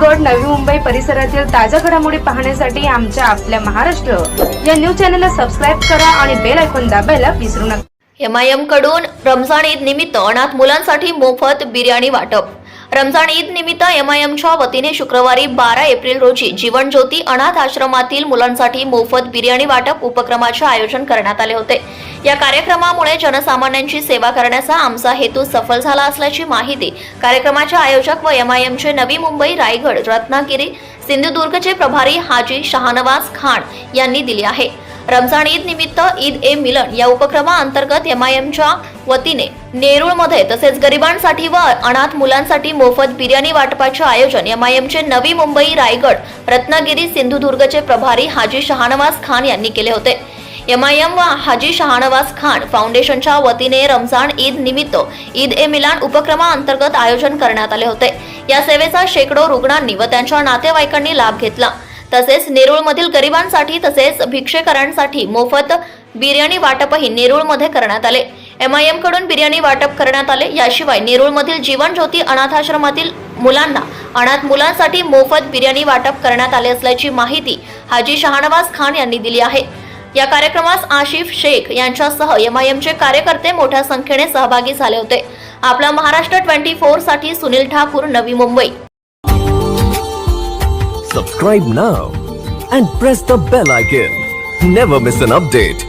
रायगड नवी मुंबई परिसरातील ताज्या घडामोडी पाहण्यासाठी आमच्या आपल्या महाराष्ट्र. या न्यूज चॅनलला सबस्क्राईब करा आणि बेल ऐकून दाबायला विसरू नका. एमआयएमकडून रमजान ईद निमित्त अनाथ मुलांसाठी मोफत बिर्याणी वाटप. रमजान ईद निमित्त एमआयएमच्या वतीने शुक्रवारी बारा एप्रिल रोजी जीवन ज्योती अनाथ आश्रमातील मुलांसाठी मोफत बिर्याणी वाटप उपक्रमाचे आयोजन करण्यात आले होते. या कार्यक्रमामुळे जनसामान्यांची सेवा करण्याचा आमचा हेतू सफल झाला असल्याची माहिती कार्यक्रमाचे आयोजक व एमआयएमचे नवी मुंबई रायगड रत्नागिरी सिंधुदुर्गचे प्रभारी हाजी शहानवाज खान यांनी दिली आहे. रमजान ईद निमित्त ईद ए मिलन या उपक्रमाअंतर्गत एमआयएमच्या वतीने नेरूळमध्ये तसेच गरिबांसाठी व अनाथ मुलांसाठी मोफत बिर्याणी वाटपाचे आयोजन एमआयएमचे नवी मुंबई रायगड रत्नागिरी सिंधुदुर्गचे प्रभारी हाजी शहानवाज खान यांनी केले होते. एमआयएम व हाजी शहानवाज खान फाउंडेशनच्या वतीने रमजान ईद निमित्त ईद ए मिलान उपक्रमाअंतर्गत आयोजन करण्यात आले होते. या सेवेचा शेकडो रुग्णांनी व त्यांच्या नातेवाईकांनी लाभ घेतला. तसेच नेरूळमधील गरिबांसाठी तसेच भिक्षेकरांसाठी मोफत बिर्याणी वाटपही नेरूळमध्ये करण्यात आले. एमआयएमकडून बिर्याणी वाटप करण्यात आले. याशिवाय नेरूळमधील जीवन ज्योती अनाथाश्रमातील मुलांना अनाथ मुलांसाठी मोफत बिर्याणी वाटप करण्यात आले असल्याची माहिती हाजी शहानवाज खान यांनी दिली आहे. या कार्यक्रमास आशिफ शेख यांच्यासह एमआयएमचे कार्यकर्ते मोठ्या संख्येने सहभागी झाले होते. आपला Maharashtra twenty फोरसाठी Sunil Thakur Navi Mumbai. Subscribe now and press the bell icon never miss an update